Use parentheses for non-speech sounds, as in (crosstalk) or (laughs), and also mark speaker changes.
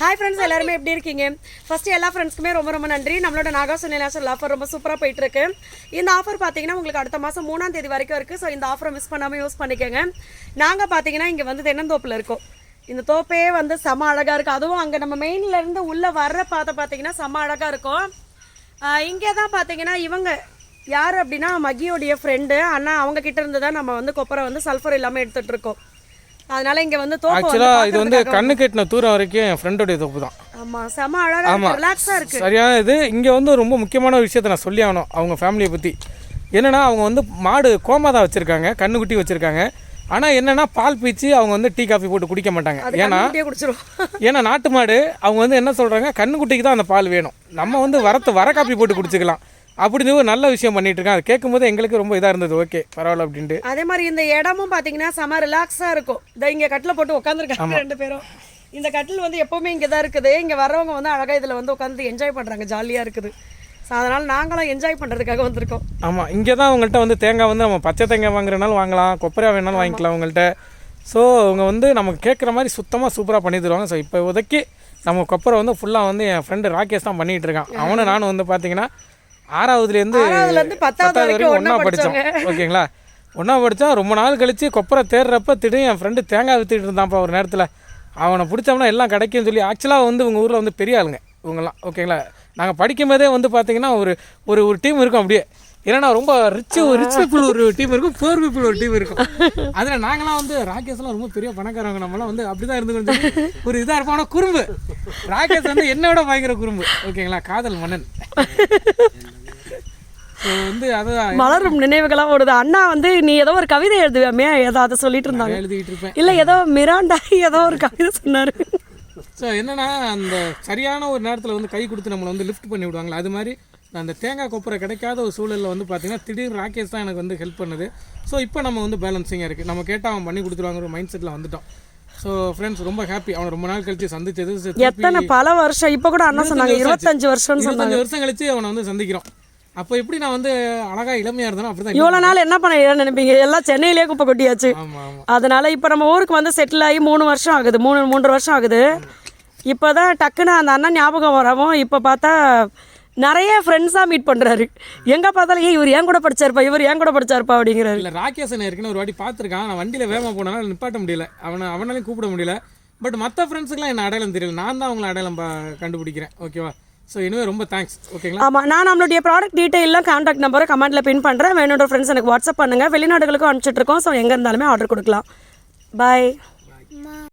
Speaker 1: Hi friends எல்லாருமே எப்படி இருக்கீங்க? ஃபஸ்ட்டு எல்லா ஃப்ரெண்ட்ஸ்க்குமே ரொம்ப ரொம்ப நன்றி. நம்மளோட நாகாசு நேஷனல் ஆஃபர் ரொம்ப சூப்பராக போயிட்டு இருக்கு இந்த ஆஃபர் பார்த்தீங்கன்னா உங்களுக்கு அடுத்த மாதம் மூணாம் தேதி வரைக்கும் இருக்குது ஸோ இந்த ஆஃபரை மிஸ் பண்ணாமல் யூஸ் பண்ணிக்கோங்க. நாங்கள் பார்த்தீங்கன்னா இங்கே வந்து தென்னந்தோப்பில் இருக்கோம். இந்த தோப்பே வந்து செம அழகாக இருக்குது அதுவும் அங்கே நம்ம மெயின்லேருந்து உள்ளே வர்ற பார்த்த பார்த்தீங்கன்னா செம அழகாக இருக்கும். இங்கே தான் பார்த்தீங்கன்னா இவங்க யார் அப்படின்னா மகியோடைய ஃப்ரெண்டு ஆனால் அவங்க கிட்ட இருந்து தான் நம்ம வந்து கொப்பரை வந்து சல்ஃபர் இல்லாமல் எடுத்துகிட்டு இருக்கோம். அதனால இங்கே வந்து தோப்பு
Speaker 2: ஆக்சுவலாக இது வந்து கண்ணு கெட்டின தூரம் வரைக்கும் என் ஃப்ரெண்டோடைய தோப்பு தான்.
Speaker 1: ஆமா செம அழகா இருக்கு ரிலாக்ஸா இருக்கு.
Speaker 2: சரியான இது. இங்கே வந்து ரொம்ப முக்கியமான ஒரு விஷயத்தை நான் சொல்லி ஆகணும் அவங்க ஃபேமிலியை பற்றி என்னன்னா அவங்க வந்து மாடு கோமாதா வச்சுருக்காங்க கண்ணுக்குட்டி வச்சுருக்காங்க. ஆனால் என்னன்னா பால் பீச்சு அவங்க வந்து டீ காஃபி போட்டு குடிக்க மாட்டாங்க. ஏன்னா ஏன்னா நாட்டு மாடு அவங்க வந்து என்ன சொல்கிறாங்க கண்ணுக்குட்டிக்கு தான் அந்த பால் வேணும். நம்ம வந்து வரத்து வர காப்பி போட்டு குடிச்சிக்கலாம். அப்படின்னு ஒரு நல்ல விஷயம் பண்ணிட்டு இருக்காங்க அது கேட்கும்போது எங்களுக்கு ரொம்ப இதாக இருந்தது. ஓகே பரவாயில்ல அப்படின்ட்டு.
Speaker 1: அதே மாதிரி இந்த இடமும் பாத்தீங்கன்னா செம ரிலாக்ஸா இருக்கும். இந்த இங்க கட்டில போட்டு உட்காந்துருக்காங்க ரெண்டு பேரும். இந்த கட்டில் வந்து எப்பவுமே இங்க தான் இருக்குது. இங்க வர்றவங்க வந்து அழகா இதுல வந்து உட்காந்து என்ஜாய் பண்றாங்க. ஜாலியா இருக்குது. ஸோ அதனால நாங்களும் என்ஜாய் பண்றதுக்காக வந்திருக்கோம்.
Speaker 2: ஆமாம் இங்கே தான் அவங்கள்ட்ட வந்து தேங்காய் வந்து நம்ம பச்சை தேங்காய் வாங்குறனாலும் வாங்கலாம் கொப்பரையாக வேணாலும் வாங்கிக்கலாம் அவங்கள்ட்ட ஸோ அவங்க வந்து நமக்கு கேட்குற மாதிரி சுத்தமாக சூப்பராக பண்ணி தருவாங்க ஸோ இப்போ உதக்கி நம்ம கொப்பரை வந்து ஃபுல்லாக வந்து என் ஃப்ரெண்டு ராகேஷ் தான் பண்ணிகிட்டு இருக்கான் அவனும் நானும் வந்து பார்த்தீங்கன்னா ஆறாவதுலேருந்து
Speaker 1: ஆறாவதுல இருந்து பத்தாவது வரைக்கும் ஒண்ணா
Speaker 2: படித்தோம் ஓகேங்களா? ஒன்றா படித்தோம் ரொம்ப நாள் கழித்து கொப்பரை தேடுறப்ப திடீர்னு என் ஃப்ரெண்டு தேங்காய் வித்துட்டு இருந்தான்ப்பா ஒரு நேரத்தில். அவனை பிடிச்சோம்னா எல்லாம் கிடைக்கும்னு சொல்லி ஆக்சுவலாக வந்து உங்கள் ஊரில் வந்து பெரிய ஆளுங்க. இவங்கெல்லாம். ஓகேங்களா? நாங்கள் படிக்கும்போதே வந்து பார்த்தீங்கன்னா ஒரு ஒரு ஒரு டீம் இருக்கும் அப்படியே. ஏன்னா ரொம்ப ரிச் ரிச் பீப்புள் ஒரு டீம் இருக்கும் போர் பீப்புள் ஒரு டீம் இருக்கும். அதில் நாங்களாம் வந்து ராகேஷ்லாம் ரொம்ப பெரிய பணக்காரவங்க நம்மளாம் வந்து அப்படி தான் இருந்து ஒரு இதாக இருப்பான. குறும்பு. ராகேஷ் வந்து என்னை விட பயங்கர குறும்பு. ஓகேங்களா? காதல் மன்னன். வந்து அதான் (laughs)
Speaker 1: மலரும் நினைவுகளா ஓடுது. அண்ணா வந்து நீ ஏதோ ஒரு கவிதை எழுதுவேமே ஏதோ அதை சொல்லிட்டு இருந்தாங்க.
Speaker 2: எழுதிக்கிட்டு இருப்பேன்.
Speaker 1: இல்ல ஏதோ மிராண்டா ஏதோ ஒரு கவிதை சொன்னாரு.
Speaker 2: ஸோ என்னன்னா அந்த சரியான ஒரு நேரத்தில் வந்து கை கொடுத்து நம்மளை வந்து லிஃப்ட் பண்ணி விடுவாங்களா அது மாதிரி அந்த தேங்காய் கொப்பரை கிடைக்காத ஒரு சூழலில் வந்து பார்த்தீங்கன்னா திடீர் ராகேஷ் தான் எனக்கு வந்து ஹெல்ப் பண்ணுது. ஸோ இப்போ நம்ம வந்து பேலன்சிங்காக இருக்குது நம்ம கேட்டால் அவன் பண்ணி கொடுத்துருவாங்கிற ஒரு மைண்ட் செட்டில் வந்துட்டோம் ஸோ ஃப்ரெண்ட்ஸ் ரொம்ப ஹாப்பி அவனை ரொம்ப நாள் கழிச்சு சந்திச்சது
Speaker 1: எத்தனை பல வருஷம்? இப்ப கூட அண்ணா சொன்னாங்க இருபத்தஞ்சு சொன்னாங்க
Speaker 2: இருபத்தஞ்சு வருஷம் கழிச்சு அவனை வந்து சந்திக்கிறோம். அப்போ எப்படி நான் வந்து அழகா இளமையாக இருந்தேனோ அப்படி தான்
Speaker 1: இவ்வளவு நாள் என்ன பண்ண நினைப்பீங்க? எல்லாம் சென்னையிலேயே குப்பை கொட்டியாச்சு. அதனால இப்போ நம்ம ஊருக்கு வந்து செட்டில் ஆகி மூணு வருஷம் ஆகுது. மூணு மூன்றரை வருஷம் ஆகுது. இப்போ தான் டக்குன்னு அந்த அண்ணன் ஞாபகம் வரவும் இப்போ பார்த்தா நிறைய ஃப்ரெண்ட்ஸாக மீட் பண்ணுறாரு எங்கே பார்த்தாலும் ஏய் இவர் ஏன் கூட படிச்சாருப்பா? இவர் ஏன் கூட படிச்சாருப்பா? அப்படிங்கிறாரு.
Speaker 2: இல்லை ராகேஷன் ஏற்கனவே ஒரு வாட்டி பார்த்துருக்கான். நான் வண்டியில் வேகமாக போனால நிப்பாட்ட முடியல. அவனை அவனாலையும் கூப்பிட முடியல. பட் மற்ற ஃப்ரெண்ட்ஸுக்குலாம் என்ன அடையாளம் தெரியல. நான் தான் அவங்கள அடையாளம் கண்டுபிடிக்கிறேன். ஓகேவா ஸோ இனிமே ரொம்ப தேங்க்ஸ் ஓகேங்களா
Speaker 1: ஆமாம் நான் நம்மளுடைய ப்ராடக்ட் டீட்டெயிலாம் கான்டாக்ட் நம்பரை கமெண்ட்டில் பின் பண்ணுறேன் வேணுன்ற ஃப்ரெண்ட்ஸ் எனக்கு வாட்ஸ்அப் பண்ணுங்கள் வெளிநாடுகளுக்கும் அனுப்பிச்சிட்ருக்கோம் ஸோ எங்கே இருந்தாலுமே ஆர்டர் கொடுக்கலாம். பாய்